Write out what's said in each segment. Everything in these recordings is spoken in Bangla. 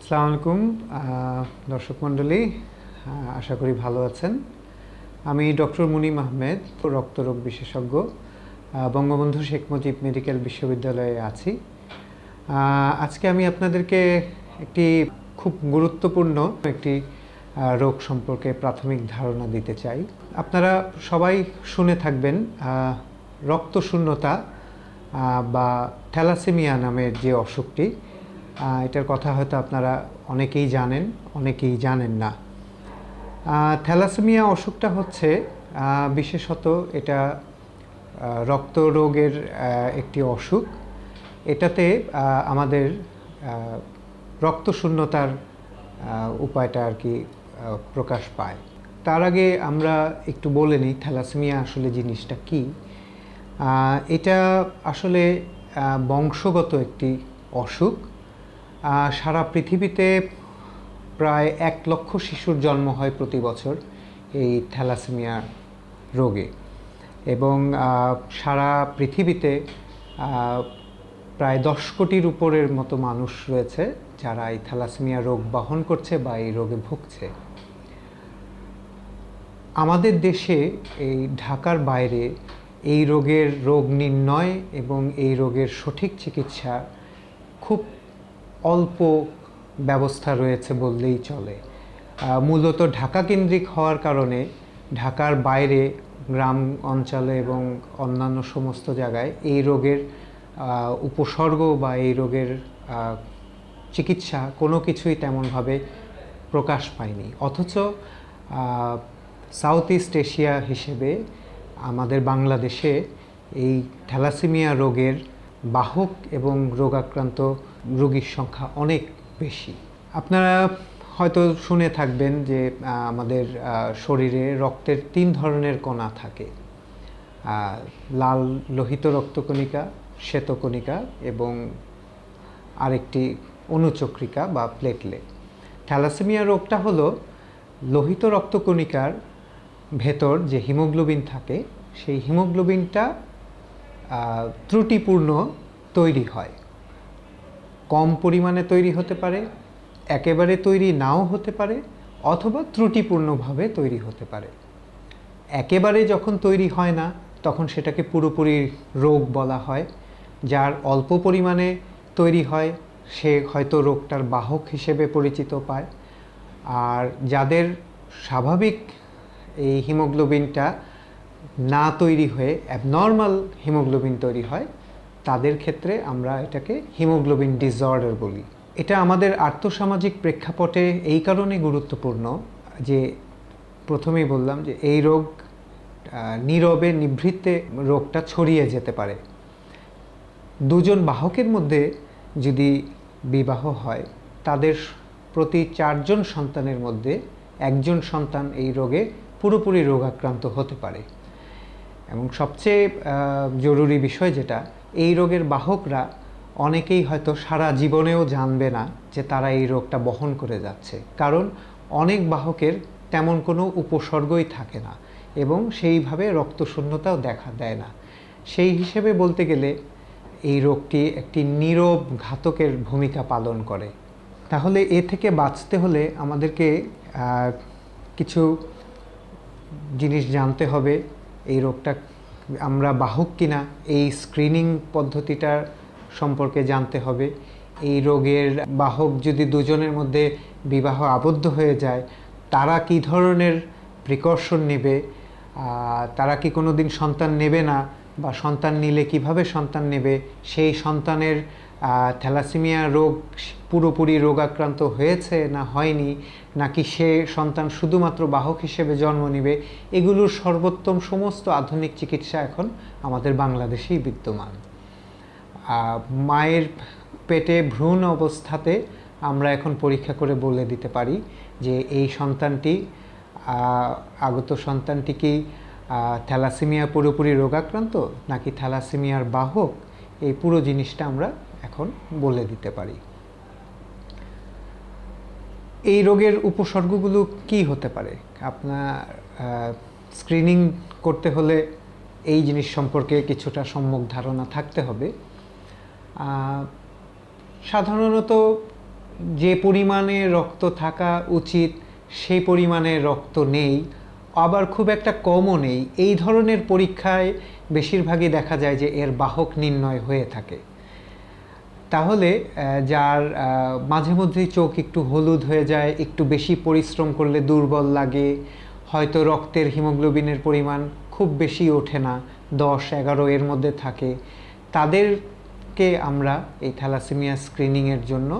আসসালামু আলাইকুম দর্শক মণ্ডলী আশা করি ভালো আছেন। আমি ডক্টর মুনিম আহমেদ রক্তরোগ বিশেষজ্ঞ বঙ্গবন্ধু শেখ মুজিব মেডিকেল বিশ্ববিদ্যালয়ে আছি। আজকে আমি আপনাদেরকে একটি খুব গুরুত্বপূর্ণ একটি রোগ সম্পর্কে প্রাথমিক ধারণা দিতে চাই। আপনারা সবাই শুনে থাকবেন রক্তশূন্যতা বা থ্যালাসেমিয়া নামের যে অসুখটি এটার কথা হয়তো আপনারা অনেকেই জানেন অনেকেই জানেন না। থ্যালাসেমিয়া অসুখটা হচ্ছে বিশেষত এটা রক্ত রোগের একটি অসুখ। এটাতে আমাদের রক্তশূন্যতার উপায়টা আর কি প্রকাশ পায়। তার আগে আমরা একটু বলে নিই থ্যালাসেমিয়া আসলে জিনিসটা কি। এটা আসলে বংশগত একটি অসুখ। সারা পৃথিবীতে প্রায় এক লক্ষ শিশুর জন্ম হয় প্রতি বছর এই থ্যালাসেমিয়া রোগে। এবং সারা পৃথিবীতে প্রায় দশ কোটির উপরের মতো মানুষ রয়েছে যারা এই থ্যালাসেমিয়া রোগ বহন করছে বা এই রোগে ভুগছে। আমাদের দেশে এই ঢাকার বাইরে এই রোগের রোগ নির্ণয় এবং এই রোগের সঠিক চিকিৎসা খুব অল্প ব্যবস্থা রয়েছে বললেই চলে। মূলত ঢাকা কেন্দ্রিক হওয়ার কারণে ঢাকার বাইরে গ্রাম অঞ্চলে এবং অন্যান্য সমস্ত জায়গায় এই রোগের উপসর্গ বা এই রোগের চিকিৎসা কোনো কিছুই তেমনভাবে প্রকাশ পায়নি। অথচ সাউথ ইস্ট এশিয়া হিসেবে আমাদের বাংলাদেশে এই থ্যালাসেমিয়া রোগের বাহক এবং রোগাক্রান্ত রোগীর সংখ্যা অনেক বেশি। আপনারা হয়তো শুনে থাকবেন যে আমাদের শরীরে রক্তের তিন ধরনের কণা থাকে। লাল লোহিত রক্তকণিকা, শ্বেতকণিকা এবং আরেকটি অনুচক্রিকা বা প্লেটলেট থ্যালাসেমিয়া রোগটা হলো লোহিত রক্তকণিকার ভেতর যে হিমোগ্লোবিন থাকে, সেই হিমোগ্লোবিনটা ত্রুটিপূর্ণ তৈরি হয়। কম পরিমাণে তৈরি হতে পারে, একেবারে তৈরি নাও হতে পারে, অথবা ত্রুটিপূর্ণভাবে তৈরি হতে পারে। একেবারে যখন তৈরি হয় না, তখন সেটাকে পুরোপুরি রোগ বলা হয়। যার অল্প পরিমাণে তৈরি হয়, সে হয়তো রোগটার বাহক হিসেবে পরিচিত পায়। আর যাদের স্বাভাবিক এই হিমোগ্লোবিনটা না তৈরি হয়ে অ্যাবনর্মাল হিমোগ্লোবিন তৈরি হয়, তাদের ক্ষেত্রে আমরা এটাকে হিমোগ্লোবিন ডিসঅর্ডার বলি। এটা আমাদের আর্থসামাজিক প্রেক্ষাপটে এই কারণে গুরুত্বপূর্ণ যে প্রথমেই বললাম যে এই রোগ নীরবে, নিভৃতে রোগটা ছড়িয়ে যেতে পারে। দুজন বাহকের মধ্যে যদি বিবাহ হয়, তাদের প্রতি চারজন সন্তানের মধ্যে একজন সন্তান এই রোগে পুরোপুরি রোগাক্রান্ত হতে পারে। এবং সবচেয়ে জরুরি বিষয় যেটা, এই রোগের বাহকরা অনেকেই হয়তো সারা জীবনেও জানবে না যে তারা এই রোগটা বহন করে যাচ্ছে। কারণ অনেক বাহকের তেমন কোনো উপসর্গই থাকে না এবং সেইভাবে রক্তশূন্যতাও দেখা দেয় না। সেই হিসেবে বলতে গেলে, এই রোগটি একটি নীরব ঘাতকের ভূমিকা পালন করে। তাহলে এ থেকে বাঁচতে হলে আমাদেরকে কিছু জিনিস জানতে হবে। এই রোগটা আমরা বাহক কিনা এই স্ক্রিনিং পদ্ধতিটার সম্পর্কে জানতে হবে। এই রোগের বাহক যদি দুজনের মধ্যে বিবাহ আবদ্ধ হয়ে যায়, তারা কি ধরনের প্রিকশন নেবে? তারা কি কোনো দিন সন্তান নেবে না? বা সন্তান নিলে কীভাবে সন্তান নেবে? সেই সন্তানের থ্যালাসেমিয়া রোগ পুরোপুরি রোগাক্রান্ত হয়েছে না হয়নি, নাকি সে সন্তান শুধুমাত্র বাহক হিসেবে জন্ম নেবে, এগুলোর সর্বোত্তম সমস্ত আধুনিক চিকিৎসা এখন আমাদের বাংলাদেশেই বিদ্যমান। মায়ের পেটে ভ্রূণ অবস্থাতে আমরা এখন পরীক্ষা করে বলে দিতে পারি যে এই সন্তানটি আগত সন্তানটি কি থ্যালাসেমিয়া পুরোপুরি রোগাক্রান্ত, নাকি থ্যালাসেমিয়ার বাহক, এই পুরো জিনিসটা আমরা এখন বলে দিতে পারি। এই রোগের উপসর্গগুলো কি হতে পারে? আপনার স্ক্রিনিং করতে হলে এই জিনিস সম্পর্কে কিছুটা সম্যক ধারণা থাকতে হবে। সাধারণত যে পরিমাণে রক্ত থাকা উচিত সেই পরিমাণে রক্ত নেই, আবার খুব একটা কমও নেই। এই ধরনের পরীক্ষায় বেশিরভাগই দেখা যায় যে এর বাহক নির্ণয় হয়ে থাকে। তাহলে যার মাঝে মধ্যেই চোখ একটু হলুদ হয়ে যায়, একটু বেশি পরিশ্রম করলে দুর্বল লাগে, হয়তো রক্তের হিমোগ্লোবিনের পরিমাণ খুব বেশি ওঠে না, দশ, এগারো এর মধ্যে থাকে। তাদেরকে আমরা এই থ্যালাসেমিয়া স্ক্রিনিংয়ের জন্য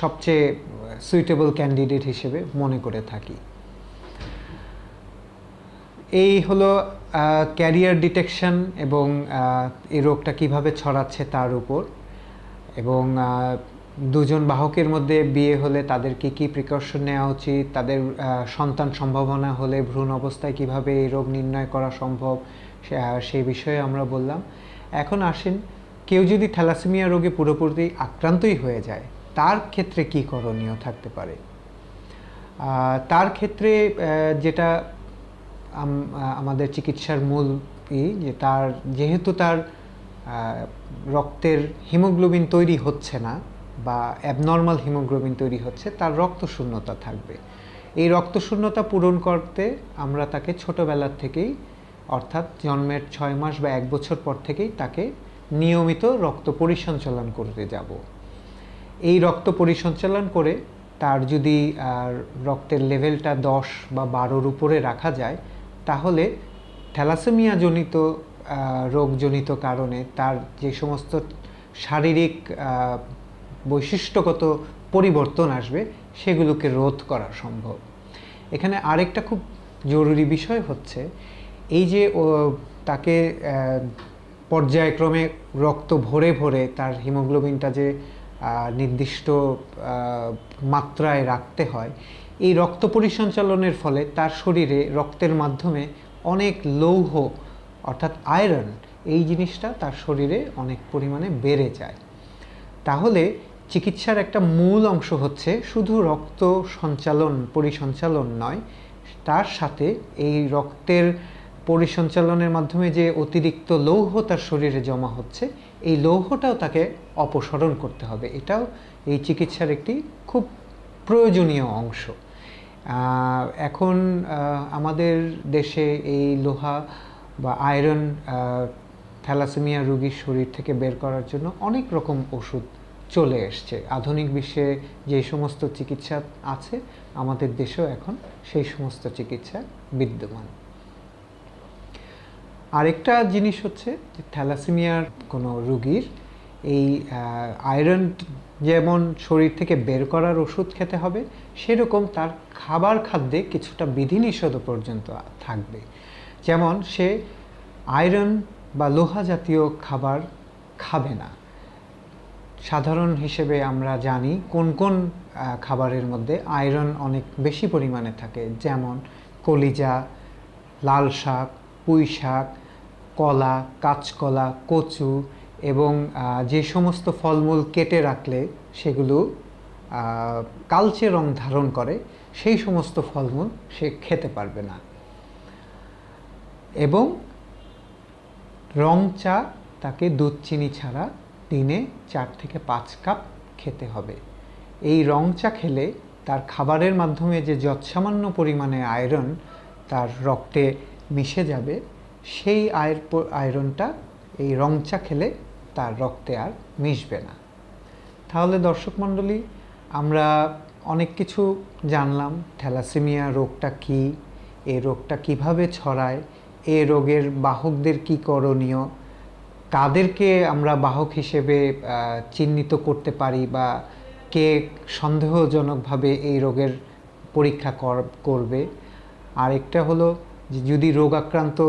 সবচেয়ে সুইটেবল ক্যান্ডিডেট হিসেবে মনে করে থাকি। এই হলো ক্যারিয়ার ডিটেকশন এবং এই রোগটা কীভাবে ছড়াচ্ছে তার উপর। এবং দুজন বাহকের মধ্যে বিয়ে হলে তাদের কি কি প্রিকশন নেওয়া উচিত? তাদের সন্তান সম্ভাবনা হলে ভ্রূণ অবস্থায় কীভাবে এই রোগ নির্ণয় করা সম্ভব? সেই বিষয়ে আমরা বললাম। এখন আসেন, কেউ যদি থ্যালাসেমিয়া রোগে পুরোপুরি আক্রান্তই হয়ে যায়, তার ক্ষেত্রে কি করণীয় থাকতে পারে? তার ক্ষেত্রে যেটা আমাদের চিকিৎসার মূল ই যে তার, যেহেতু তার রক্তের হিমোগ্লোবিন তৈরি হচ্ছে না বা অ্যাবনর্মাল হিমোগ্লোবিন তৈরি হচ্ছে, তার রক্ত শূন্যতা থাকবে। এই রক্ত শূন্যতা পূরণ করতে আমরা তাকে ছোটোবেলার থেকেই, অর্থাৎ জন্মের ছয় মাস বা এক বছর পর থেকেই তাকে নিয়মিত রক্ত পরিসঞ্চালন করতে যাব। এই রক্ত পরিসঞ্চালন করে তার যদি রক্তের লেভেলটা দশ বা বারোর উপরে রাখা যায় তাহলে থ্যালাসেমিয়া জনিত রোগজনিত কারণে তার যে সমস্ত শারীরিক বৈশিষ্ট্যগত পরিবর্তন আসবে, সেগুলোকে রোধ করা সম্ভব। এখানে আরেকটা খুব জরুরি বিষয় হচ্ছে, এই যে তাকে পর্যায়ক্রমে রক্ত ভরে ভরে তার হিমোগ্লোবিনটা যে নির্দিষ্ট মাত্রায় রাখতে হয় এই রক্ত পরিসঞ্চালনের ফলে তার শরীরে রক্তের মাধ্যমে অনেক লৌহ, অর্থাৎ আয়রন, এই জিনিসটা তার শরীরে অনেক পরিমাণে বেড়ে যায়। তাহলে চিকিৎসার একটা মূল অংশ হচ্ছে শুধু রক্ত সঞ্চালন, পরিসঞ্চালন নয়, তার সাথে এই রক্তের পরিসঞ্চালনের মাধ্যমে যে অতিরিক্ত লৌহ তার শরীরে জমা হচ্ছে, এই লৌহটাও তাকে অপসারণ করতে হবে। এটাও এই চিকিৎসার একটি খুব প্রয়োজনীয় অংশ। এখন আমাদের দেশে এই লোহা বা আয়রন থ্যালাসেমিয়া রোগীর শরীর থেকে বের করার জন্য অনেক রকম ওষুধ চলে এসছে। আধুনিক বিশ্বে যে সমস্ত চিকিৎসা আছে, আমাদের দেশেও এখন সেই সমস্ত চিকিৎসা বিদ্যমান। আরেকটা জিনিস হচ্ছে থ্যালাসেমিয়ার কোনো রুগীর এই আয়রন যেমন শরীর থেকে বের করার ওষুধ খেতে হবে, সেরকম তার খাবার খাদ্যে কিছুটা বিধিনিষেধ পর্যন্ত থাকবে। যেমন সে আয়রন বা লোহা জাতীয় খাবার খাবে না। সাধারণ হিসেবে আমরা জানি কোন কোন খাবারের মধ্যে আয়রন অনেক বেশি পরিমাণে থাকে, যেমন কলিজা লাল শাক পুঁই শাক কলা, কাঁচকলা, কচু এবং যে সমস্ত ফলমূল কেটে রাখলে সেগুলো কালচে রং ধারণ করে, সেই সমস্ত ফলমূল সে খেতে পারবে না। এবং রং চা তাকে দুধ চিনি ছাড়া দিনে চার থেকে পাঁচ কাপ খেতে হবে। এই রং চা খেলে তার খাবারের মাধ্যমে যে যৎসামান্য পরিমাণে আয়রন তার রক্তে মিশে যাবে, সেই আয়ের আয়রনটা এই রং চা খেলে তার রক্তে আর মিশবে না। তাহলে দর্শক মণ্ডলী, আমরা অনেক কিছু জানলাম, থ্যালাসেমিয়া রোগটা কি এই রোগটা কীভাবে ছড়ায়, এ রোগের বাহকদের কি করণীয় কাদেরকে আমরা বাহক হিসেবে চিহ্নিত করতে পারি বা কে সন্দেহজনকভাবে এই রোগের পরীক্ষা কর- করবে। আরেকটা হলো যে যদি রোগাক্রান্ত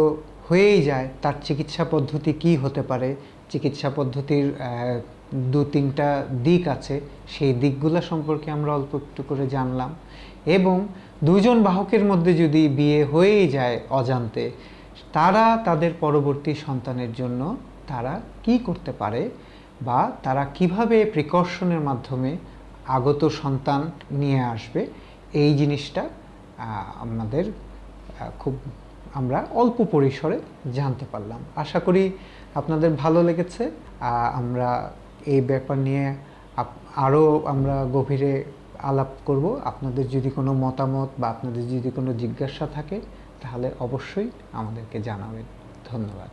হয়েই যায়, তার চিকিৎসা পদ্ধতি কি হতে পারে চিকিৎসা পদ্ধতির দু তিনটা দিক আছে। সেই দিকগুলো সম্পর্কে আমরা অল্প একটু করে জানলাম। এবং দুজন বাহকের মধ্যে যদি বিয়ে হয়েই যায় অজান্তে, তারা তাদের পরবর্তী সন্তানের জন্য তারা কি করতে পারে বা তারা কীভাবে প্রিকশনের মাধ্যমে আগত সন্তান নিয়ে আসবে, এই জিনিসটা আমাদের খুব আমরা অল্প পরিসরে জানতে পারলাম। আশা করি আপনাদের ভালো লেগেছে। আমরা এই ব্যাপার নিয়ে আরও আমরা গভীরে আলাপ করব। আপনাদের যদি কোনো মতামত বা আপনাদের যদি কোনো জিজ্ঞাসা থাকে, তাহলে অবশ্যই আমাদেরকে জানাবেন। ধন্যবাদ।